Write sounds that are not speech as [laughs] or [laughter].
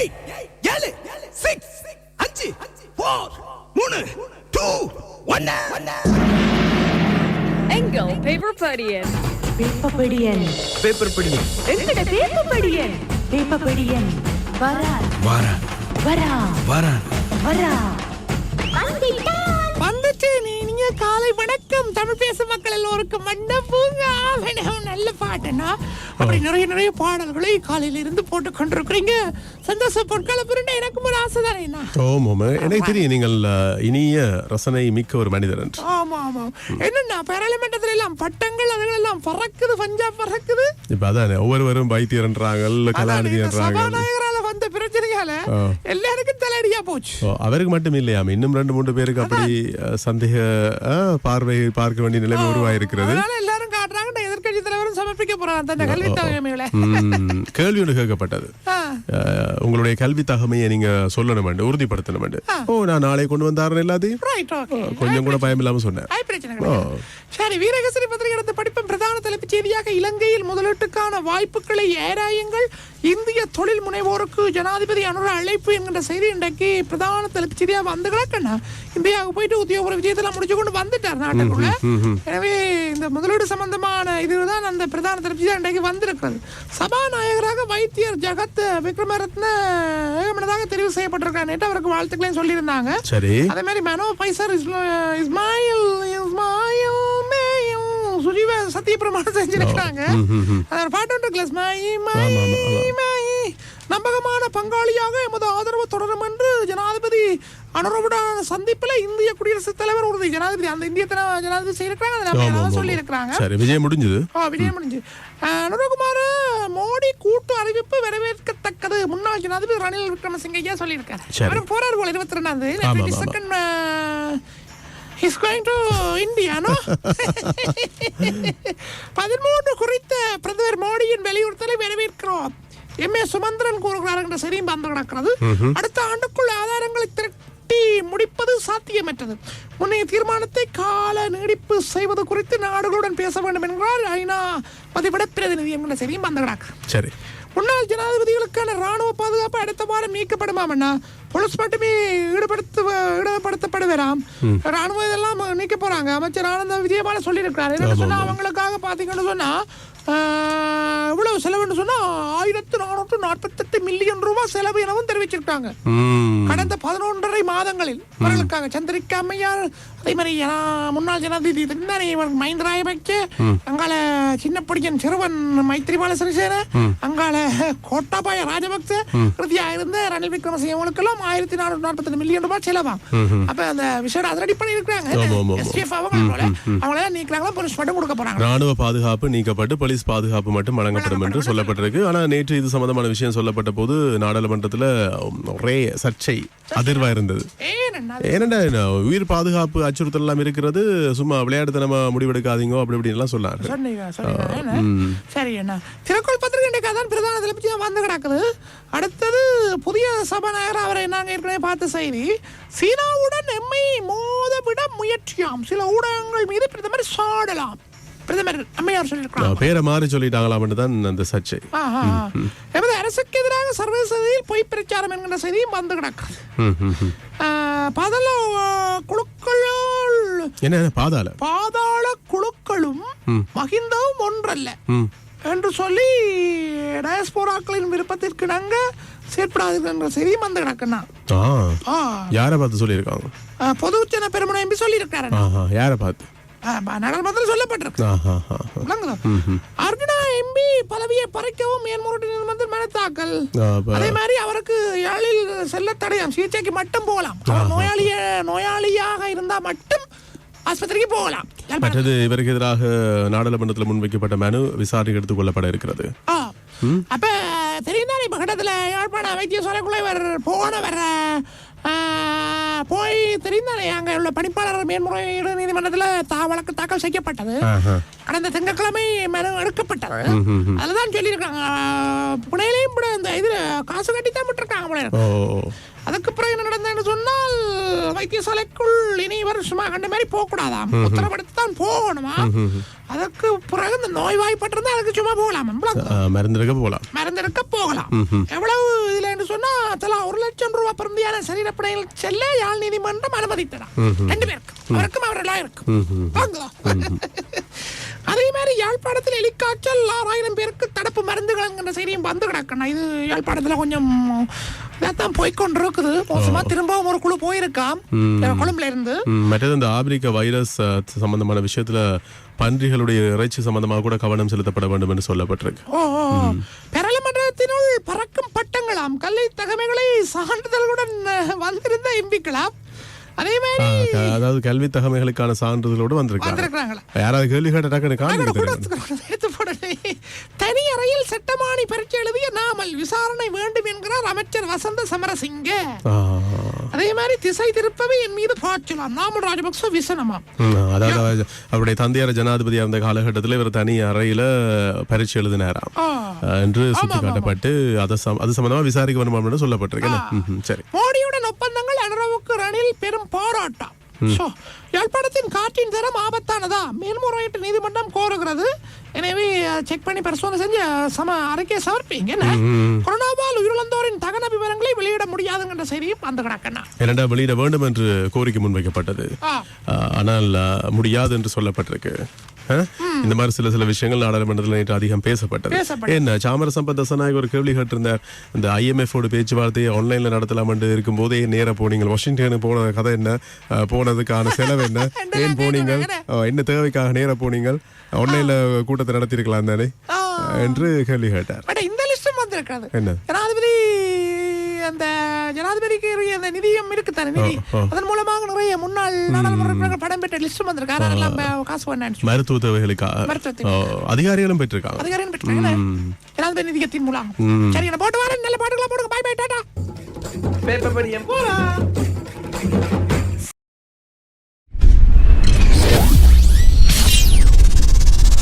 Eight ஏழு six அஞ்சு four மூணு டூ ஒன்னு. எங்கள் பேப்பர் படியன்? வேப்பப்படியன் பேப்பர் படி எங்கட வேப்பப்படியன் வேப்பப்படியன் வரா வாரா வரா வாரா வரா வந்துட்டு நீ நீங்க காலை வணக்கம். தமிழ் பேசும் மக்கள் எல்லோருக்கும் மண்டபூங்க ஆவணம் நல்ல பாட்டுனா அப்படி நிறைய நிறைய பாடல்களை காலையில இருந்து போட்டு கொண்டிருக்கிறீங்க. சந்தோஷ பொற்கால பிறண்ட எனக்கும் ஒரு ஆசை தானே என்ன ஓமாம் எனக்கு தெரியும் நீங்கள் இனிய ரசனை மிக்க ஒரு மனிதர் என்று. ஆமா என்னன்னா பாராளுமன்றத்துல எல்லாம் பட்டங்கள் அதுகள் எல்லாம் பறக்குது பஞ்சாப் பறக்குது. இப்ப அதான் ஒவ்வொருவரும் வைத்தியர்ன்றாங்க அதான் ஆ. எல்லாருக்கும் தலையடியா போச்சு. அவருக்கு மட்டும் இல்லையாம் இன்னும் ரெண்டு மூன்று பேருக்கு அப்படி சந்தேக பார்வை பார்க்க வேண்டிய நிலைமை உருவாயிருக்கிறது. எல்லாரும் காட்டுறாங்க எதிர்கட்சி தலைவரும் சமர்ப்பிக்க போறாங்க கல்வி கேள்வி ஒன்று கேட்கப்பட்டது. உங்களுடைய கல்வி தகமையை நீங்க சொல்லணும் உறுதிப்படுத்தணும் ஓ நான் நாளை கொண்டு வந்தாருன்னு எல்லாத்தையும்? கொஞ்சம் கூட பயம் இல்லாம சொன்னேன். சரி வீரகேசரி பத்திரிகை எடுத்த படிப்பின் பிரதான தலைப்புச் செய்தியாக இலங்கையில் முதலீட்டுக்கான வாய்ப்புகளை ஏராயுங்கள். இந்திய தொழில் முனைவோருக்கு ஜனாதிபதி அனுர அழைப்பு என்கிற செய்தி இன்றைக்கு பிரதான தலைப்புச் செய்தியாக வந்து கிடக்கண்ணா இந்தியாவுக்கு போயிட்டு உத்தியோக விஜயத்தெல்லாம் முடிச்சு கொண்டு வந்துட்டார் நாட்டுக்குள்ள. எனவே இந்த முதலீடு சம்பந்தமான இதுதான் அந்த பிரதான தலைப்புச் செய்தி இன்றைக்கு வந்திருக்கிறது. சபாநாயகராக வைத்தியர் ஜகத் விக்ரமரத்ன ஏகமனதாக தெரிவு செய்யப்பட்டிருக்கார் நேற்று அவருக்கு வாழ்த்துக்களையும் சொல்லியிருந்தாங்க. சரி. அதே மாதிரி மனோ பைசர் இஸ்மாயில் இஸ்மாயில் மேயும் சுஜீவ சத்தியப்பிரமாணம் செஞ்சிருக்காங்க அது ஒரு பாட்டு ஒன்று ஸ்மாயி, மாயி, ஆமா. மாயி. நம்பகமான பங்காளியாக எமது ஆதரவு தொடரும் என்று ஜனாதிபதி அனுரவுடன் சந்திப்பில் இந்திய குடியரசுத் தலைவர் உறுதி. ஜனாதிபதி அந்த இந்திய ஜனாதிபதி செய்யிருக்காங்க அதை நம்ம ஆமா, எல்லாரும் ஆமா. சொல்லி இருக்கிறாங்க விஜயம் முடிஞ்சது. ஆ, விஜயம் முடிஞ்சு. அனுரகுமார் மோடி கூட்டு அறிவிப்பு வரவேற்கத்தக்கது. முன்னாள் ஜனாதிபதி ரணில் விக்ரமசிங்க ஐயா சொல்லியிருக்காரு. சரி. அவர் போறாரு போல இருபத்தி ரெண்டாம் தேதி. Second is going to India no பதிமூன்று குறித்த பிரதமர் மோடியின் வலியுறுத்தலை வரவேற்கிறோம். எம். ஏ. சுமந்திரன் கூறுகிறார் என்ற செய்தியும் வந்து கிடக்கிறது. அடுத்த ஆண்டுக்குள் ஆதாரங்களை திரட்டி முடிப்பது சாத்தியமற்றது. முன்னைய தீர்மானத்தை கால நீடிப்பு செய்வது குறித்து நாடுகளுடன் பேச வேண்டும் என்கிறார் ஐநா பதிவிட பிரதிநிதி என்கிற செய்தியும் வந்து கிடக்கு சரி. முன்னாள் ஜனாதிபதிகளுக்கான ராணுவ பாதுகாப்பு அடுத்த வாரம் நீக்கப்படுமாமண்ணா போலீஸ் மட்டுமே ஈடுபடுத்த ஈடுபடுத்தப்படுவாராம். ராணுவம் இதெல்லாம் நீக்க போறாங்க. அமைச்சர் ஆனந்த விஜயபால சொல்லியிருக்காரு என்ன சொன்னா? அவங்களுக்காக பாத்தீங்கன்னு சொன்னா நானூற்று நாற்பத்தெட்டு மில்லியன் ரூபாய் செலவு எனவும் தெரிவிச்சிருக்காங்க. கடந்த பதினொன்றரை மாதங்களில் அவர்களுக்காக சந்திரிகா அம்மையார் அதே மாதிரி முன்னாள் ஜனாதிபதி மஹிந்த ராயபக்சே அங்கால சின்ன பொடியன் சிறுவன் மைத்ரிபால சிறிசேன அங்கால கோட்டாபாய ராஜபக்ச. இறுதியா இருந்த ரணில் விக்ரமசிங்க இவங்களுக்கெல்லாம் ஆயிரத்தி நானூற்றி நாற்பத்தி மில்லியன் ரூபாய் செலவாம். அப்ப அந்த விஷயம் அதிரடி பண்ணி ஆமா, ஆமா, இருக்காங்க ஆமா. எஸ்டிஎஃப் அவங்க போல அவங்களெல்லாம் நீக்கிறாங்களா போலீஸ் மட்டும் கொடுக்க போறாங்க ராணுவ பாதுகாப்பு நீக்கப்பட்டு போலீஸ் பாதுகாப்பு மட்டும் வழங்கப்படும் என்று சொல்லப்பட்டிருக்கு. ஆனா நேற்று இது சம்பந்தமான விஷயம் சொல்லப்பட்ட போது நாடாளுமன்றத்துல ஒரே சர்ச்சை அதிர்வா இருந்தது. ஏனண்டா உயிர் பாதுகாப்பு அச்சுறுத்தல் எல்லாம் இருக்கிறது. சும்மா விளையாட்டுத்தனமா முடிவெடுக்காதீங்க அப்படி இப்படி எல்லாம் சொன்னாங்க. சொன்னீங்க சொன்னீங்க என்ன? சரி என்ன? திறக்கோள் பத்திரிகை தான் பிரதான தலைப்பிச்சு வந்து கிடக்குது. அடுத்தது புதிய சபாநாயகர் அவரை நாங்கள் ஏற்கனவே பார்த்த செய்தி சீனாவுடன் எம்மை மோத விட முயற்சியாம். சில ஊடகங்கள் மீது பிரதமர் சாடலாம். பிரதமர் அம்மையார் சொல்லியிருக்கிறார். பேரை மாறி சொல்லிட்டாங்களாம்னு தான் அந்த சர்ச்சை. எமது அரசுக்கு எதிராக சர்வதேச ரீதியில் பொய் பிரச்சாரம் என்கிற செய்தியும் வந்து கிடக்குது. பாதாள என்ன என்ன, பாதாள? பாதாள குழுக்களும் மகிந்தவும் ஒன்றல்ல. என்று சொல்லி டயஸ்போராக்களின் விருப்பத்திற்கு நாங்க செயற்படாதீர்கள் என்ற செய்தியும் வந்து கிடக்குண்ணா யாரை பார்த்து சொல்லியிருக்காங்க? பொதுஜன பெருமனை எம்பி சொல்லியிருக்காரு யாரை பார்த்து? நாடாளுமன்றத்தில் சொல்லப்பட்டிருக்கு? அர்ஜுனா எம்பி பதவியை பறிக்கவும் மேன்முறையீட்டு நீதிமன்றத்தில் மனு தாக்கல். ஆ, அப்ப- அதே மாதிரி அவருக்கு யாழில் செல்ல தடையாம் சிகிச்சைக்கு மட்டும் போகலாம். நோயாளிய நோயாளியாக இருந்தா மட்டும் ஆஸ்பத்திரிக்கு போகலாம். மற்றது இவருக்கு எதிராக நாடாளுமன்றத்தில் முன்வைக்கப்பட்ட மனு விசாரணைக்கு எடுத்துக் கொள்ளப்பட இருக்கிறது. அப்ப தெரியும் தானே இப்ப கிட்டத்துல யாழ்ப்பாண வைத்தியசாலைக்குள்ள இவர் போனவர் போய் தெரியும் தானே அங்க உள்ள பணிப்பாளர் மேன்முறையீடு நீதிமன்றத்துல தா வழக்கு தாக்கல் செய்யப்பட்டது. கடந்த திங்கட்கிழமை மனு எடுக்கப்பட்டது. அதுதான் சொல்லியிருக்காங்க. புனையிலையும் இந்த இதுல காசு கட்டி தான் விட்டுருக்காங்க அதுக்கு பிறகு என்ன நடந்ததுன்னு சொன்னால் வைத்தியசாலைக்குள் இனி இவர் சும்மா கண்ட மாதிரி போக கூடாதாம் உத்தரப்படுத்தி தான் போகணுமா அதுக்கு பிறகு இந்த நோய்வாய்ப்பட்டிருந்தா அதுக்கு சும்மா போகலாம். மருந்தெடுக்க போகலாம். மருந்தெடுக்க போகலாம். எவ்வளவு இதுல சொன்னா ரூபாய் பெருந்தியான சரீரப்படையில் செல்ல யாழ் நீதிமன்றம் அனுமதித்ததாம். ரெண்டு பேருக்கும் அவருக்கும் அவரெல்லாம் இருக்கும். அதே மாதிரி யாழ்ப்பாணத்தில் எலிக்காய்ச்சல் ஆறாயிரம் பேருக்கு தடுப்பு மருந்துகள் என்கிற செய்தியும் வந்து கிடக்கணும் இது யாழ்ப்பாணத்துல கொஞ்சம் இதான் போய்க்கொண்டு இருக்குது மோசமா திரும்பவும் ஒரு குழு போயிருக்காம். கொழும்புல இருந்து. மற்றது இந்த ஆப்பிரிக்க வைரஸ் சம்பந்தமான விஷயத்துல பன்றிகளுடைய இறைச்சி சம்பந்தமாக கூட கவனம் செலுத்தப்பட வேண்டும் என்று சொல்லப்பட்டிருக்கு. பாராளுமன்றத்தினுள் பறக்கும் பட்டங்களாம். கல்வி தகமைகளை சான்றிதழ்களுடன் வந்திருந்த எம்பிக்களாம். அதே மாதிரி அதாவது கல்வி தகமைகளுக்கான சான்றிதழோடு வந்திருக்காங்க. யாராவது கேள்வி கேட்ட தனி அறையில் சட்டமானி பரீட்சை எழுதிய நாமல் விசாரணை வேண்டும் என்கிறார் அமைச்சர் வசந்த சமரசிங்க. அதே மாதிரி திசை திருப்பவே என் மீது பாய்ச்சலாம் நாமல் ராஜபக்ச விசனமாம். அதாவது அவர் அவருடைய தந்தையார் ஜனாதிபதியா இருந்த காலகட்டத்தில் இவர் தனி அறையில பரீட்சை எழுதினாராம். என்று சுட்டிக்காட்டப்பட்டு அதை அது சம்பந்தமா விசாரிக்க வேணுமா அப்படின்னு சொல்லப்பட்டிருக்கு என்ன? ம்ஹும், சரி. மோடியுடன் ஒப்பந்தங்கள் அனுரவுக்கு ரணில் பெரும் போராட்டம். யாழ்ப்பாணத்தின் காற்றின் தரம் ஆபத்தானதா? மேல்முறையீட்டு நீதிமன்றம் கோருகிறது. எனவே செக் பண்ணி பரிசோதனை செஞ்சு சம அறிக்கையை சமர்ப்பீங்க என்ன? கொரோனாவால் உயிரிழந்தோரின் தகன விவரங்களை வெளியிட முடியாதுங்கிற செய்தியும் வந்து கிடக்கண்ணா இரண்டா வெளியிட வேண்டும் என்று கோரிக்கை முன்வைக்கப்பட்டது. ஆனால் முடியாது என்று சொல்லப்பட்டிருக்கு? இந்த மாதிரி சில சில விஷயங்கள் நாடாளுமன்றத்தில் நேற்று அதிகம் பேசப்பட்டது. என்ன சாமர சம்பத் தசநாயக் ஒரு கேள்வி கேட்டிருந்தார். இந்த ஓட பேச்சுவார்த்தையை ஆன்லைன்ல நடத்தலாம் என்று இருக்கும் போதே நேரா போனீங்க வாஷிங்டனுக்கு போன கதை என்ன? போனதுக்கான செலவு என்ன? [laughs] ஏன் போனீங்க? என்ன தேவைக்காக நேரா போனீங்க? ஆன்லைன்ல கூட்டத்தை நடத்திருக்கலாம் தானே? என்று கேள்வி கேட்டார். இந்த லிஸ்டும் வந்திருக்கிறது என்ன? அந்த ஜனாதிபதிக்கு அந்த நிதியம் இருக்கு தானே நிதி. அதன் மூலமாக நிறைய முன்னாள் நாடாளுமன்ற படம் பெற்ற லிஸ்டும் வந்திருக்கு அதெல்லாம் நம்ம காசு வேண்டாம் மருத்துவ. அஹ், அதிகாரிகளும் பெற்றிருக்காங்க. அதிகாரம் பெற்றாங்க ஜனாதிபதி நிதியத்தின் மூலம் சரி நான் போட்டு வரேன். நல்ல பாட்டுகளா போடுங்க. பாய் பாய் டாடா. பேப்பர் படியம் போலாம்